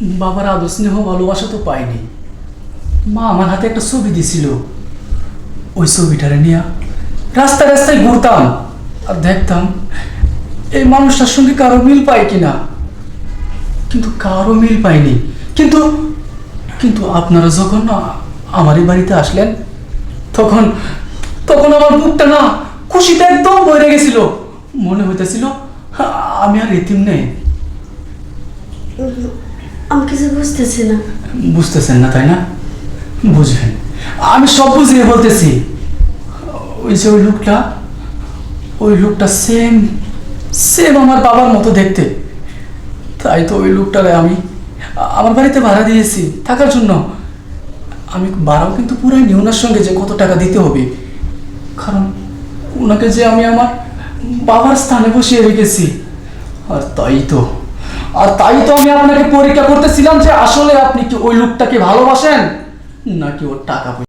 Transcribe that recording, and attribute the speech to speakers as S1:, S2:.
S1: বাবার আদর স্নেহ ভালোবাসা তো পাইনি। মা আমার হাতে একটা ছবি দিছিল। ওই ছবিটারে নিয়ে রাস্তায় রাস্তায় ঘুরতাম আর দেখতাম এই মানুষটার সঙ্গে কারও মিল পাই কিনা। কিন্তু কারও মিল পাইনি। কিন্তু কিন্তু আপনারা যখন আমার এই বাড়িতে আসলেন, তখন তখন আমার বুকটা না খুশিতে একদম ভরে গেছিল। মনে হইতেছিল আমি আর এতিম নেই।
S2: আমি কিছু বুঝতেছি না।
S1: বুঝতেছেন না, তাই না? বুঝবেন। আমি সব বুঝিয়ে বলতেছি। ওই যে ওই লোকটা ওই লোকটা সেম সেম আমার বাবার মতো দেখতে। তাই তো ওই লোকটারে আমি আমার বাড়িতে ভাড়া দিয়েছি থাকার জন্য। আমি ভাড়াও কিন্তু পুরাই নি ওনার সঙ্গে যে কত টাকা দিতে হবে। কারণ ওনাকে যে আমি আমার বাবার স্থানে বসিয়ে রেখেছি। আর তাই তো। আর তাই তো আমি আপনাকে পরীক্ষা করতেছিলাম যে আসলে আপনি কি ওই লোকটাকে ভালোবাসেন নাকি ওর টাকা